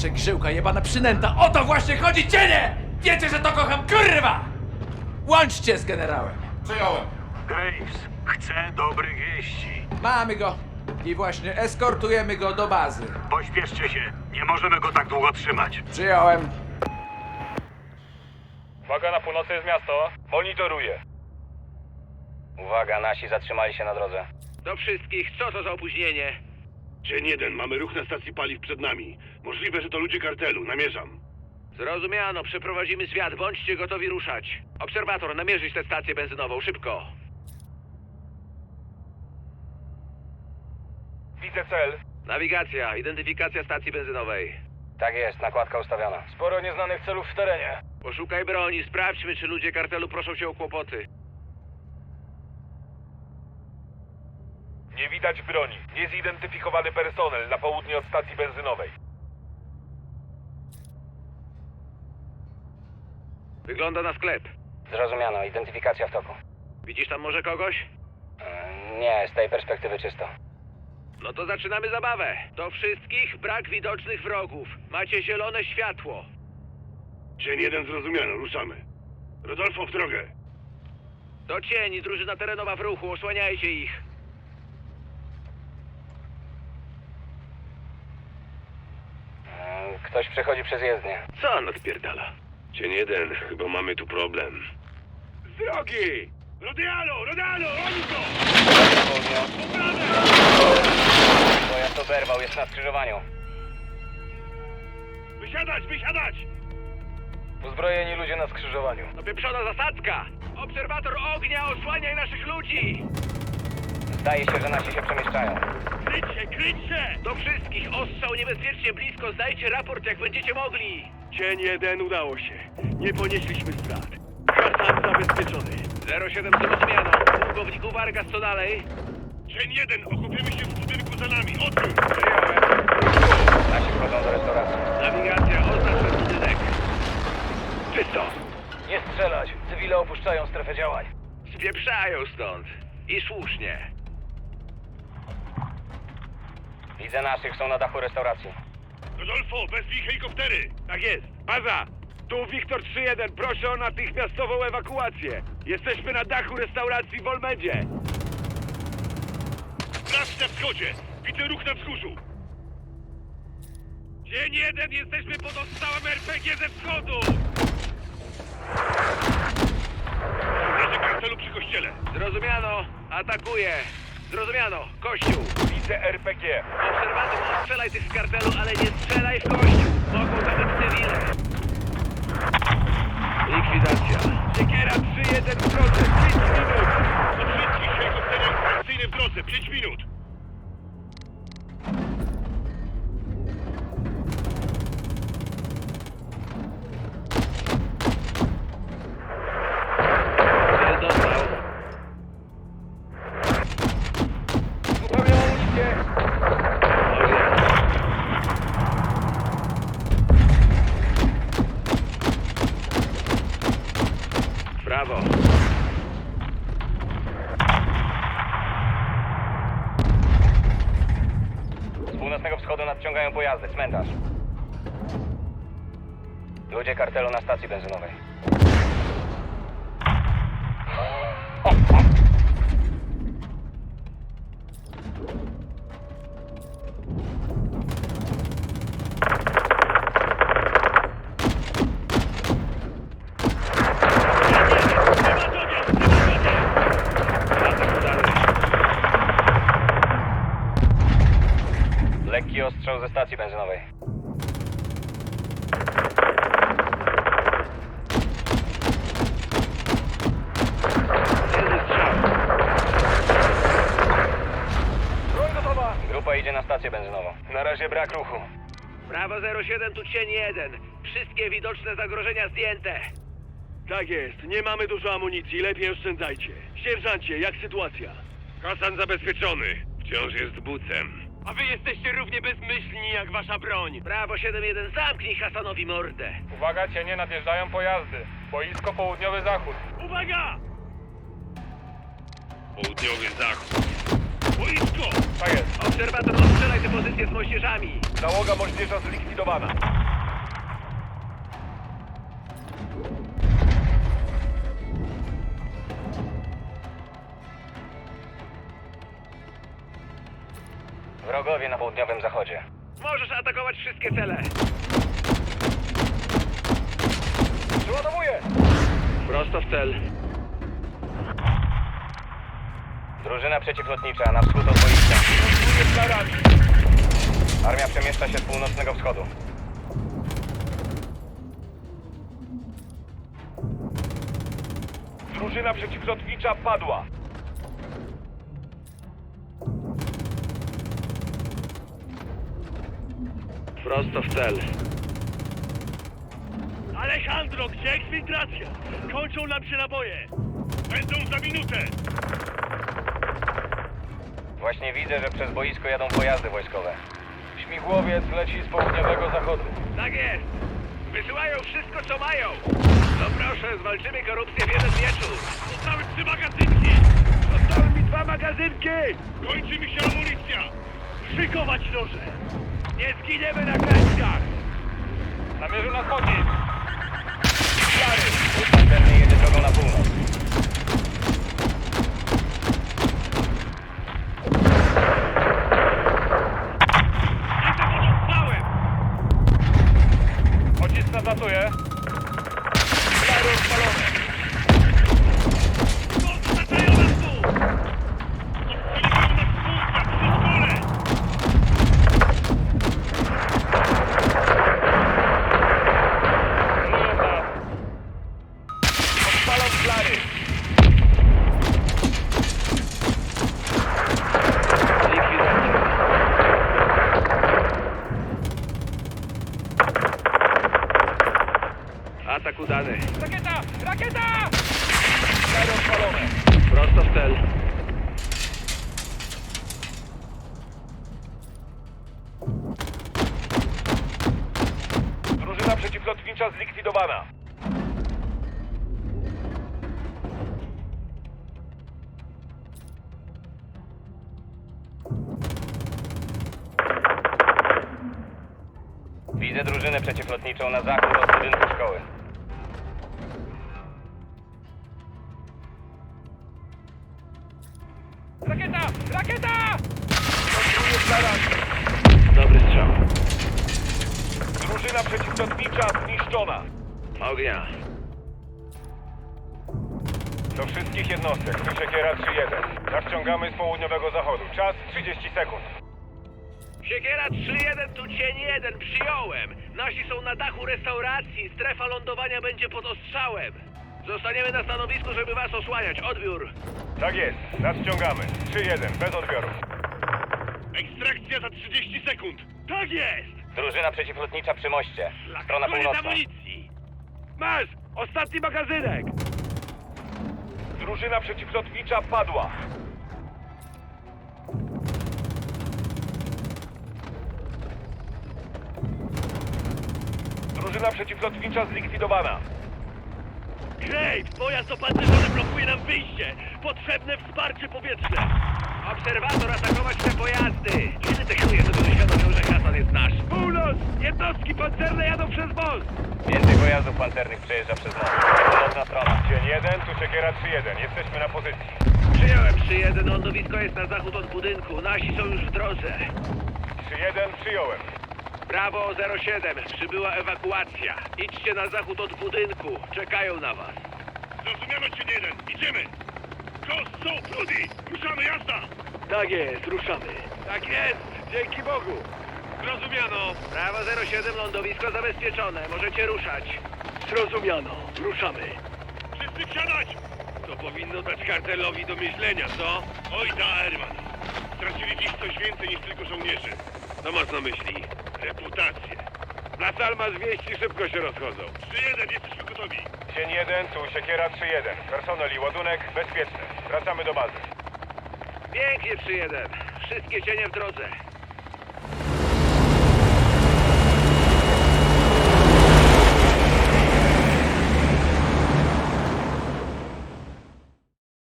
Kurcze grzyłka, jebana przynęta! O to właśnie chodzi, cienie! Wiecie, że to kocham, kurwa! Łączcie z generałem! Przyjąłem. Graves, chcę dobrych wieści. Mamy go! I właśnie eskortujemy go do bazy. Pośpieszcie się, nie możemy go tak długo trzymać. Przyjąłem. Uwaga, na północy jest miasto. Monitoruję. Uwaga, nasi zatrzymali się na drodze. Do wszystkich, co to za opóźnienie? Dzień jeden, mamy ruch na stacji paliw przed nami. Możliwe, że to ludzie kartelu, namierzam. Zrozumiano, przeprowadzimy zwiat, bądźcie gotowi ruszać. Obserwator, namierzyć tę stację benzynową, szybko. Widzę cel. Nawigacja, identyfikacja stacji benzynowej. Tak jest, nakładka ustawiona. Sporo nieznanych celów w terenie. Poszukaj broni, sprawdźmy, czy ludzie kartelu proszą się o kłopoty. Nie widać broni. Niezidentyfikowany personel na południe od stacji benzynowej. Wygląda na sklep. Zrozumiano, identyfikacja w toku. Widzisz tam może kogoś? E, Nie, z tej perspektywy czysto. No to zaczynamy zabawę. Do wszystkich brak widocznych wrogów. Macie zielone światło. Dzień jeden zrozumiano, ruszamy. Rodolfo, w drogę. Do cieni, drużyna terenowa w ruchu, osłaniajcie ich. E, Ktoś przechodzi przez jezdnię. Co on odpierdala? Dzień jeden, chyba mamy tu problem. Z drogi! Rodialo, Rodialo, oni go! Południo. Pojazd oberwał, jest na skrzyżowaniu. Wysiadać, wysiadać! Uzbrojeni ludzie na skrzyżowaniu. Opieprzona zasadzka! Obserwator ognia, osłaniaj naszych ludzi! Zdaje się, że nasi się przemieszczają. Kryć się, kryć się! Do wszystkich, ostrzał niebezpiecznie blisko, zdajcie raport jak będziecie mogli! Dzień jeden udało się. Nie ponieśliśmy strat. Hasan zabezpieczony. 07 zrozumiano. Pułkowniku Vargas, co dalej? Dzień jeden, okupiemy się w budynku za nami. Odwróć! Przyjąłem. Nasi wchodzą do restauracji. Nawigacja, oznacz ten budynek. Czysto! Nie strzelać. Cywile opuszczają strefę działań. Spieprzają stąd. I słusznie. Widzę naszych, są na dachu restauracji. Rodolfo, wezwij helikoptery! Tak jest. Baza! Tu Wiktor 3-1, proszę o natychmiastową ewakuację. Jesteśmy na dachu restauracji w Olmedzie. Sprawdź na wschodzie! Widzę ruch na wzgórzu! Dzień jeden, jesteśmy pod ostrzałem RPG ze wschodu! Żołnierze kartelu przy kościele! Zrozumiano. Atakuję. Zrozumiano. Kościół. Widzę RPG. Obserwator, strzelaj tych z kartelu, ale nie strzelaj w kościół. Mogą być cywile. Likwidacja. Siekiera 3-1 w drodze, 5 minut! Do wszystkich helikoptery operacyjne w drodze! 5 minut! Północnego wschodu nadciągają pojazdy, cmentarz. Ludzie kartelu na stacji benzynowej. Lekki ostrzał ze stacji benzynowej. Grupa idzie na stację benzynową. Na razie brak ruchu. Brawo 07, tu cień 1. Wszystkie widoczne zagrożenia zdjęte. Tak jest, nie mamy dużo amunicji, lepiej oszczędzajcie. Sierżancie, jak sytuacja? Hasan zabezpieczony. Wciąż jest bucem. A wy jesteście równie bezmyślni jak wasza broń. Brawo 7-1, zamknij Hasanowi mordę. Uwaga, cienie nadjeżdżają pojazdy. Boisko południowy zachód. Uwaga! Południowy zachód. Boisko! Tak jest. Obserwator, ostrzelaj te pozycje Akcję z moździerzami. Załoga moździerza zlikwidowana. Południowym zachodzie. Możesz atakować wszystkie cele. Przeładowuję! Prosto w cel. Drużyna przeciwlotnicza na wschód od boiska. Armia przemieszcza się z północnego wschodu. Drużyna przeciwlotnicza padła. Prosto w cel. Alejandro, gdzie eksfiltracja? Kończą nam się naboje. Będą za minutę. Właśnie widzę, że przez boisko jadą pojazdy wojskowe. Śmigłowiec leci z południowego zachodu. Tak jest. Wysyłają wszystko, co mają. No proszę, zwalczymy korupcję w jeden wieczór. Zostały trzy magazynki. Zostały mi dwa magazynki. Kończy mi się amunicja. Szykować noże. Nie zginiemy na krańcach. Namierzy na wschodzie. Pancerny jedzie drogą na północ. Jestem pod ostrzałem. Pocisk nadatuje. Rakieta! Flary odpalone. Prosto w cel. Drużyna przeciwlotnicza zlikwidowana. Widzę drużynę przeciwlotniczą na zachód od budynku szkoły. Dobry strzał. Drużyna przeciwlotnicza zniszczona. Ognia. Do wszystkich jednostek, tu Siekiera 3-1. Nadciągamy z południowego zachodu. Czas 30 sekund. Siekiera 3-1, tu cień 1, przyjąłem. Nasi są na dachu restauracji, strefa lądowania będzie pod ostrzałem. Zostaniemy na stanowisku, żeby was osłaniać. Odbiór. Tak jest, nadciągamy. 3-1, bez odbioru. Ekstrakcja za 30 sekund. Tak jest. Drużyna przeciwlotnicza przy moście. Strona Koniec północna. amunicji. Masz! Ostatni magazynek! Drużyna przeciwlotnicza padła. Drużyna przeciwlotnicza zlikwidowana. Graves, pojazd opancerzony blokuje nam wyjście. Potrzebne wsparcie powietrzne. Obserwator atakować te pojazdy. Kiedy te chuje sobie uświadomią, że Hasan jest nasz? Północ! Jednostki pancerne jadą przez most! Więcej pojazdów pancernych przejeżdża przez most. Północna strona. Dzień 1, tu Siekiera 3-1. Jesteśmy na pozycji. Przyjąłem 3-1, lądowisko jest na zachód od budynku. Nasi są już w drodze. 3-1, przyjąłem. Brawo 07, przybyła ewakuacja. Idźcie na zachód od budynku. Czekają na was. Zrozumiano cię jeden. Idziemy! Kos, są, Rudy! Ruszamy, jazda! Tak jest, ruszamy. Tak jest, dzięki Bogu. Zrozumiano! Brawo 07, lądowisko zabezpieczone. Możecie ruszać. Zrozumiano. Ruszamy. Wszyscy wsiadać! To powinno dać kartelowi do myślenia, co? Oj da, Herman. Stracili dziś coś więcej niż tylko żołnierzy. Co masz na myśli? Reputację. Las Almas wieści szybko się rozchodzą. 3-1, jesteśmy gotowi. Dzień 1, tu Siekiera 3-1. Personel i ładunek bezpieczne. Wracamy do bazy. Pięknie 3-1. Wszystkie cienie w drodze.